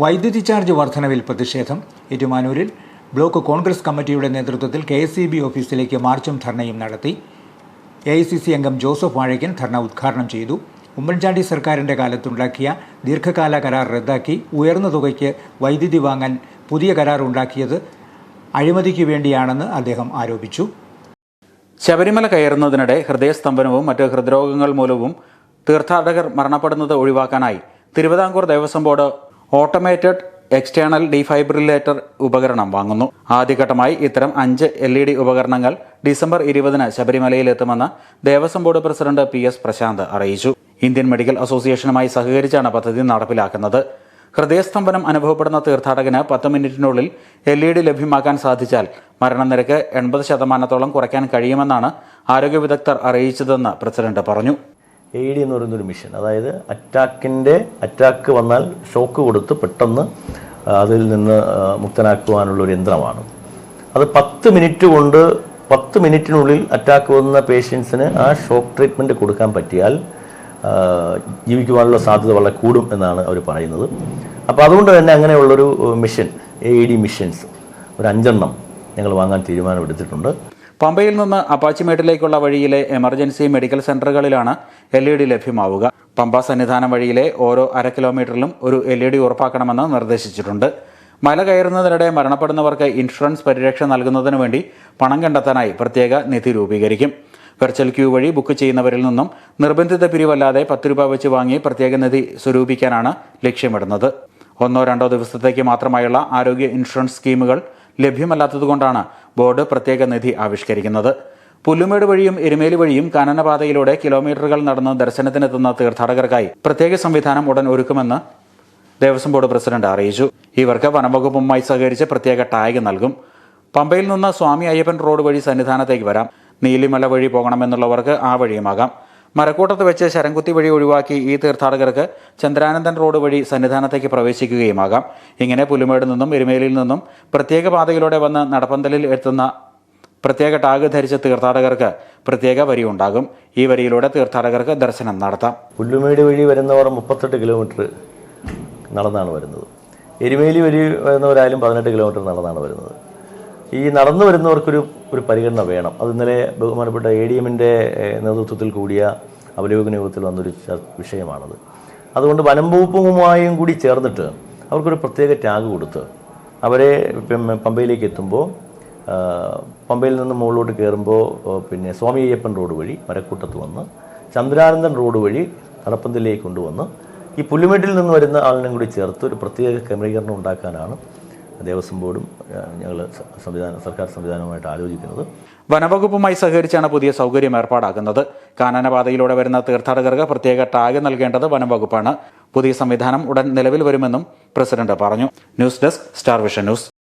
വൈദ്യുതി ചാർജ് വർധനവിൽ പ്രതിഷേധം. ഏറ്റുമാനൂരിൽ ബ്ലോക്ക് കോൺഗ്രസ് കമ്മിറ്റിയുടെ നേതൃത്വത്തിൽ കെ എസ് ഇ ബി ഓഫീസിലേക്ക് മാർച്ചും ധർണയും നടത്തി. എ ഐ സി സി അംഗം ജോസഫ് വാഴയ്ക്കൻ ധർണ ഉദ്ഘാടനം ചെയ്തു. ഉമ്മൻചാണ്ടി സർക്കാരിന്റെ കാലത്തുണ്ടാക്കിയ ദീർഘകാല കരാർ റദ്ദാക്കി. ഉയർന്ന തുകയ്ക്ക് വൈദ്യുതി വാങ്ങാൻ പുതിയ കരാർ ഉണ്ടാക്കിയത് അഴിമതിക്ക് വേണ്ടിയാണെന്ന് അദ്ദേഹം ആരോപിച്ചു. ശബരിമല കയറുന്നതിനിടെ ഹൃദയസ്തംഭനവും മറ്റ് ഹൃദ്രോഗങ്ങൾ മൂലവും തീർത്ഥാടകർ മരണപ്പെടുന്നത് ഒഴിവാക്കാനായി Thiruvithamkoor Devaswom board automated external defibrillator ഉപകരണം വാങ്ങുന്നു. ആദ്യഘട്ടമായി ഇത്തരം അഞ്ച് എൽ ഇ ഡി ഉപകരണങ്ങൾ ഡിസംബർ ഇരുപതിന് ശബരിമലയിലെത്തുമെന്ന് Devaswom board president P S Prashanth അറിയിച്ചു. ഇന്ത്യൻ മെഡിക്കൽ അസോസിയേഷനുമായി സഹകരിച്ചാണ് പദ്ധതി നടപ്പിലാക്കുന്നത്. ഹൃദയസ്തംഭനം അനുഭവപ്പെടുന്ന തീർത്ഥാടകന് പത്ത് മിനിറ്റിനുള്ളിൽ എൽ ഇ ഡി ലഭ്യമാക്കാൻ സാധിച്ചാൽ മരണനിരക്ക് എൺപത് ശതമാനത്തോളം കുറയ്ക്കാൻ കഴിയുമെന്നാണ് ആരോഗ്യ വിദഗ്ധർ അറിയിച്ചതെന്ന് പ്രസിഡന്റ് പറഞ്ഞു. എ ഡി എന്ന് പറയുന്ന ഒരു മിഷൻ അതായത് അറ്റാക്കിന്റെ അറ്റാക്ക് വന്നാൽ ഷോക്ക് കൊടുത്ത് പെട്ടെന്ന് അതിൽ നിന്ന് മുക്തനാക്കുവാനുള്ള ഒരു യന്ത്രമാണ്. അത് പത്ത് മിനിറ്റ് കൊണ്ട് പത്ത് മിനിറ്റിനുള്ളിൽ അറ്റാക്ക് വന്ന പേഷ്യൻസിന് ആ ഷോക്ക് ട്രീറ്റ്മെന്റ് കൊടുക്കാൻ പറ്റിയാൽ ജീവിക്കുവാനുള്ള സാധ്യത വളരെ കൂടും എന്നാണ് അവർ പറയുന്നത്. അപ്പോൾ അതുകൊണ്ട് തന്നെ അങ്ങനെയുള്ളൊരു മിഷൻ എ ഡി മിഷൻസ് ഒരു അഞ്ചെണ്ണം ഞങ്ങൾ വാങ്ങാൻ തീരുമാനമെടുത്തിട്ടുണ്ട്. പമ്പയിൽ നിന്ന് അപ്പാച്ചിമേട്ടിലേക്കുള്ള വഴിയിലെ എമർജൻസി മെഡിക്കൽ സെന്ററുകളിലാണ് എൽ ഇ ഡി ലഭ്യമാവുക. പമ്പ സന്നിധാനം വഴിയിലെ ഓരോ അര കിലോമീറ്ററിലും ഒരു എൽ ഇ ഡി ഉറപ്പാക്കണമെന്ന് നിർദ്ദേശിച്ചിട്ടുണ്ട്. മല കയറുന്നതിനിടെ മരണപ്പെടുന്നവർക്ക് ഇൻഷുറൻസ് പരിരക്ഷ നൽകുന്നതിന് വേണ്ടി പണം കണ്ടെത്താനായി പ്രത്യേക നിധി രൂപീകരിക്കും. വെർച്വൽ ക്യൂ വഴി ബുക്ക് ചെയ്യുന്നവരിൽ നിന്നും നിർബന്ധിത പിരിവല്ലാതെ പത്ത് രൂപ വെച്ച് വാങ്ങി പ്രത്യേക നിധി സ്വരൂപിക്കാനാണ് ലക്ഷ്യമിടുന്നത്. ഒന്നോ രണ്ടോ ദിവസത്തേക്ക് മാത്രമായുള്ള ആരോഗ്യ ഇൻഷുറൻസ് സ്കീമുകൾ ലഭ്യമല്ലാത്തതുകൊണ്ടാണ് ബോർഡ് പ്രത്യേക നിധി ആവിഷ്കരിക്കുന്നത്. പുല്ലുമേട് വഴിയും എരുമേലി വഴിയും കാനനപാതയിലൂടെ കിലോമീറ്ററുകൾ നടന്ന് ദർശനത്തിനെത്തുന്ന തീർത്ഥാടകർക്കായി പ്രത്യേക സംവിധാനം ഉടൻ ഒരുക്കുമെന്ന് ദേവസ്വം ബോർഡ് പ്രസിഡന്റ് അറിയിച്ചു. ഇവർക്ക് വനംവകുപ്പുമായി സഹകരിച്ച് പ്രത്യേക ടാഗ് നൽകും. പമ്പയിൽ നിന്ന് സ്വാമി അയ്യപ്പൻ റോഡ് വഴി സന്നിധാനത്തേക്ക് വരാം. നീലിമല വഴി പോകണമെന്നുള്ളവർക്ക് ആ വഴിയുമാകാം. മരക്കൂട്ടത്ത് വെച്ച് ശരംകുത്തി വഴി ഒഴിവാക്കി ഈ തീർത്ഥാടകർക്ക് ചന്ദ്രാനന്ദൻ റോഡ് വഴി സന്നിധാനത്തേക്ക് പ്രവേശിക്കുകയുമാകാം. ഇങ്ങനെ പുലുമേട് നിന്നും എരുമേലിയിൽ നിന്നും പ്രത്യേക പാതയിലൂടെ വന്ന് നടപ്പന്തലിൽ എത്തുന്ന പ്രത്യേക ടാഗ് ധരിച്ച തീർത്ഥാടകർക്ക് പ്രത്യേക വരി ഉണ്ടാകും ഈ വരിയിലൂടെ തീർത്ഥാടകർക്ക് ദർശനം നടത്താം. പുല്ലുമേട് വഴി വരുന്നവർ മുപ്പത്തെട്ട് കിലോമീറ്റർ നടന്നാണ് വരുന്നത്. എരുമേലി വഴി വരുന്നവരായാലും പതിനെട്ട് കിലോമീറ്റർ നടന്നാണ് വരുന്നത്. ഈ നടന്നു വരുന്നവർക്കൊരു ഒരു പരിഗണന വേണം. അത് ഇന്നലെ ബഹുമാനപ്പെട്ട എ ഡി എമ്മിന്റെ നേതൃത്വത്തിൽ കൂടിയ അവലോകന യോഗത്തിൽ വന്നൊരു വിഷയമാണത്. അതുകൊണ്ട് വനം വകുപ്പുമായും കൂടി ചേർന്നിട്ട് അവർക്കൊരു പ്രത്യേക ടാഗ് കൊടുത്ത് അവരെ പമ്പയിലേക്ക് എത്തുമ്പോൾ പമ്പയിൽ നിന്ന് മുകളിലോട്ട് കയറുമ്പോൾ പിന്നെ സ്വാമി അയ്യപ്പൻ റോഡ് വഴി മരക്കൂട്ടത്ത് വന്ന് ചന്ദ്രാനന്ദൻ റോഡ് വഴി നടപ്പന്തലിലേക്ക് കൊണ്ടുവന്ന് ഈ പുല്ലുമേട്ടിൽ നിന്ന് വരുന്ന ആളിനും കൂടി ചേർത്ത് ഒരു പ്രത്യേക ക്രമീകരണം ഉണ്ടാക്കാനാണ് ദേവസ്വം ബോർഡും ഞങ്ങൾ സംവിധാനം സർക്കാർ സംവിധാനവുമായിട്ട് ആലോചിക്കുന്നത്. വനവകുപ്പുമായി സഹകരിച്ചാണ് പുതിയ സൗകര്യം ഏർപ്പാടാക്കുന്നത്. കാനനപാതയിലൂടെ വരുന്ന തീർത്ഥാടകർക്ക് പ്രത്യേക ടാഗ് നൽകേണ്ടത് വനംവകുപ്പാണ്. പുതിയ സംവിധാനം ഉടൻ നിലവിൽ വരുമെന്നും പ്രസിഡന്റ് പറഞ്ഞു. News desk Star Vision news.